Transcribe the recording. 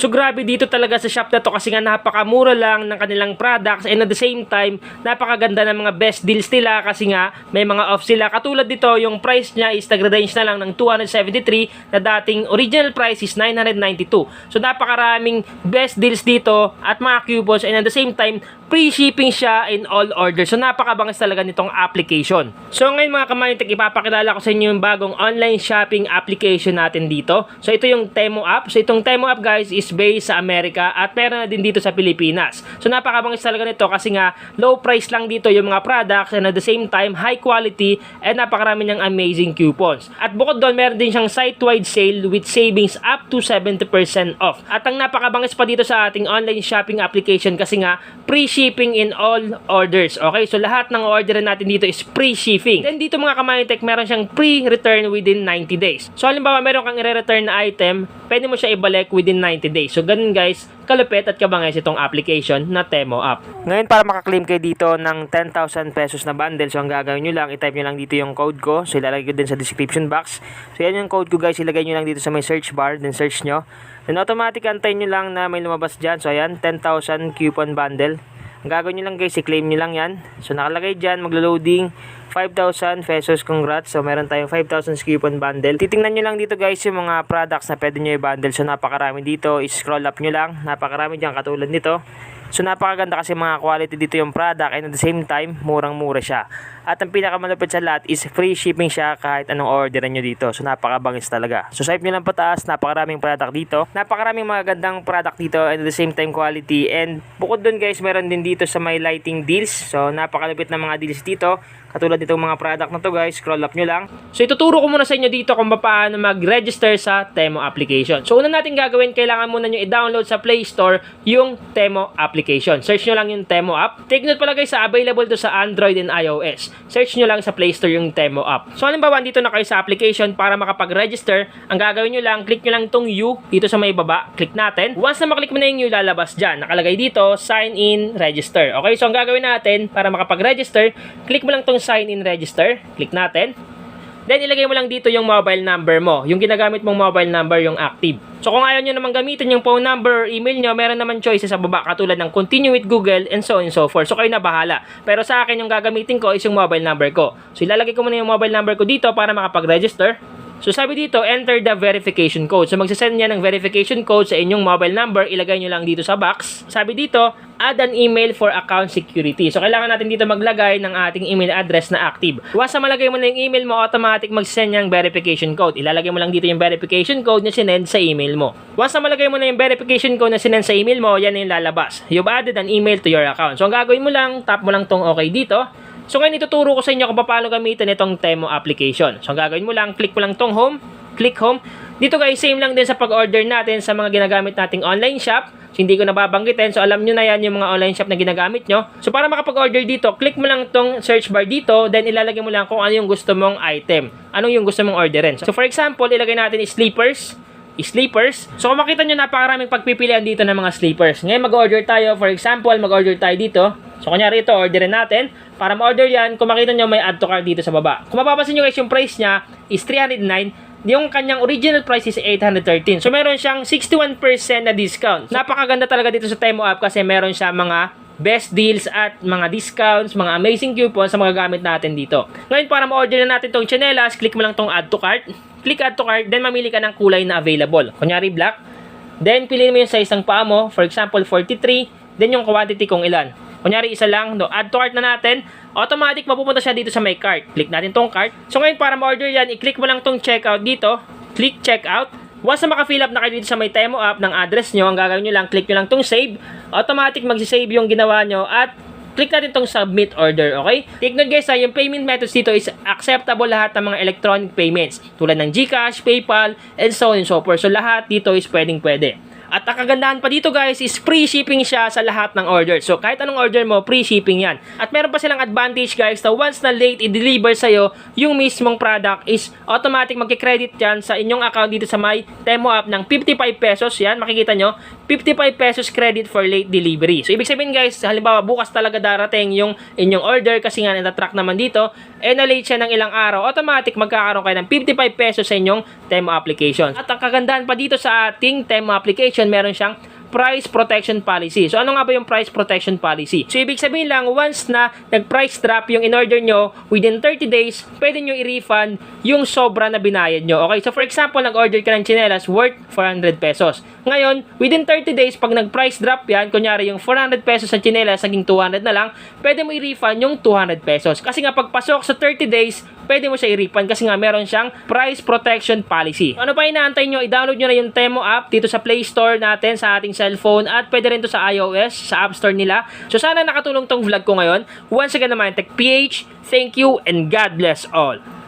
So grabe dito talaga sa shop na to kasi nga napakamura lang ng kanilang products and at the same time napakaganda ng mga best deals nila kasi nga may mga off sila. Katulad dito yung price niya is nag-range na lang ng 273 na dating original price is 992. So napakaraming best deals dito at mga coupons and at the same time free shipping siya in all orders. So napakabangis talaga nitong application. So ngayon mga kamanitik, ipapakilala ko sa inyo yung bagong online shopping application natin dito. So ito yung Temo app. So itong Temo app guys is based sa Amerika at meron na din dito sa Pilipinas. So napakabangis talaga nito kasi nga low price lang dito yung mga products and at the same time high quality and napakarami niyang amazing coupons. At bukod doon meron din siyang site-wide sale with savings up to 70% off. At ang napakabangis pa dito sa ating online shopping application kasi nga free shipping in all orders. Okay, so lahat ng order natin dito is free shipping. Then dito mga kamanitek, meron siyang free return within 90 days. So halimbawa meron kang i-return na item, pwede mo siya ibalik within 90 days. So ganun guys, kalupit at kabangis itong application na Temo app. Ngayon para makaklaim kayo dito ng 10,000 pesos na bundle, so ang gagawin nyo lang, itype nyo lang dito yung code ko. So ilalagay ko din sa description box. So yan yung code ko guys, ilagay nyo lang dito sa may search bar, then search nyo. Then automatic antayin nyo lang na may lumabas dyan. So ayan, 10,000 coupon bundle. Ang gagawin nyo lang guys, i-claim nyo lang yan. So nakalagay dyan, maglo-loading 5,000 pesos. Congrats. So meron tayong 5,000 coupon bundle. Titingnan nyo lang dito guys yung mga products na pwede nyo i-bundle. So napakarami dito. I-scroll up nyo lang. Napakarami dyan katulad nito. So napakaganda kasi mga quality dito yung product and at the same time, murang-mura siya. At ang pinakamalupit sa lahat is free shipping siya kahit anong orderan nyo dito. So napakabangis talaga. So swipe nyo lang pataas, napakaraming product dito. Napakaraming mga gandang product dito and at the same time quality. And bukod dun guys, meron din dito sa may lighting deals. So napakalupit na mga deals dito. Katulad nitong mga product na to guys, scroll up nyo lang. So ituturo ko muna sa inyo dito kung paano mag-register sa Temo application. So una natin gagawin, kailangan muna nyo i-download sa Play Store yung Temo application. Search nyo lang yung Temo app. Take note pala guys, available to sa Android and iOS. Search nyo lang sa Play Store yung Temo app. So halimbawa, dito na kayo sa application para makapag-register. Ang gagawin nyo lang, click nyo lang tong U dito sa may baba. Click natin. Once na maklik mo na yung U, lalabas dyan. Nakalagay dito, sign in, register. Okay, so ang gagawin natin para makapag-register, click mo lang tong sign in, register. Click natin. Then ilagay mo lang dito yung mobile number mo. Yung ginagamit mong mobile number yung active. So kung ayaw nyo naman gamitin yung phone number or email nyo, meron naman choices sa baba katulad ng continue with Google and so on and so forth. So kayo na bahala. Pero sa akin yung gagamitin ko is yung mobile number ko. So ilalagay ko muna yung mobile number ko dito para makapag-register. So sabi dito, enter the verification code. So magsasend niya ng verification code sa inyong mobile number, ilagay nyo lang dito sa box. Sabi dito, add an email for account security. So kailangan natin dito maglagay ng ating email address na active. Once na malagay mo na yung email mo, automatic mag-send niyang verification code. Ilalagay mo lang dito yung verification code na sinend sa email mo. Once na malagay mo na yung verification code na sinend sa email mo, yan yung lalabas. You've added an email to your account. So ang gagawin mo lang, tap mo lang tong okay dito. So ngayon ituturo ko sa inyo kung paano gamitin itong Temo application. So ang gagawin mo lang, click mo lang tong home, click home. Dito guys, same lang din sa pag-order natin sa mga ginagamit nating online shop. Hindi ko nababanggitin. So alam nyo na yan yung mga online shop na ginagamit nyo. So para makapag-order dito, click mo lang tong search bar dito, then ilalagay mo lang kung ano yung gusto mong item. Anong yung gusto mong orderin. So for example, ilagay natin sleepers sleepers. So kung makita nyo, napakaraming pagpipilian dito ng mga sleepers. Ngayon mag-order tayo. For example, mag-order tayo dito. So kunyari ito, orderin natin. Para ma-order yan, kung makita nyo, may add to cart dito sa baba. Kung mapapansin nyo guys, yung price niya is 309 yung kanyang original price is 813. So meron siyang 61% na discount. Napakaganda talaga dito sa Temo app kasi meron siya mga best deals at mga discounts, mga amazing coupons sa mga gamit natin dito. Ngayon para ma-order na natin tong chanelas, click mo lang tong add to cart. Click add to cart, then mamili ka ng kulay na available. Kunyari black. Then piliin mo yung size ng paa mo, for example 43, then yung quantity kung ilan. Kunyari isa lang, no, add to cart na natin, automatic mapupunta siya dito sa may cart. Click natin tong cart. So ngayon para ma-order yan, i-click mo lang tong checkout dito. Click checkout. Once na maka-fill up na kayo dito sa may Temo app ng address nyo, ang gagawin nyo lang, click nyo lang tong save. Automatic mag-save yung ginawa nyo at click natin tong submit order, okay? Take note guys ha, yung payment methods dito is acceptable lahat ng mga electronic payments tulad ng GCash, PayPal, and so on and so forth. So lahat dito is pwedeng pwede. At ang kagandahan pa dito guys is free shipping siya sa lahat ng order. So kahit anong order mo, free shipping yan. At meron pa silang advantage guys na once na late i-deliver sa'yo yung mismong product is automatic magkikredit yan sa inyong account dito sa may Temo app ng 55 pesos. Yan, makikita nyo. 55 pesos credit for late delivery. So, ibig sabihin guys, halimbawa bukas talaga darating yung inyong order kasi nga natatrack naman dito, eh na-late siya ng ilang araw, automatic magkakaroon kayo ng 55 pesos sa inyong Temo application. At ang kagandahan pa dito sa ating Temo application, meron siyang price protection policy. So ano nga ba yung price protection policy? So ibig sabihin lang once na nag-price drop yung in-order nyo within 30 days, pwede nyo i-refund yung sobra na binayad nyo. Okay? So for example, nag-order ka ng chinelas worth 400 pesos. Ngayon, within 30 days, pag nag-price drop yan, kunyari yung 400 pesos sa chinelas, naging 200 na lang, pwede mo i-refund yung 200 pesos. Kasi nga pagpasok sa 30 days, pwede mo siya i-refund kasi nga meron siyang price protection policy. Ano pa inaantay nyo? I-download nyo na yung Temo app dito sa Play Store natin sa ating cellphone at pwede rin to sa iOS, sa App Store nila. So sana nakatulong tong vlog ko ngayon. Once again naman, Tech PH, thank you and God bless all.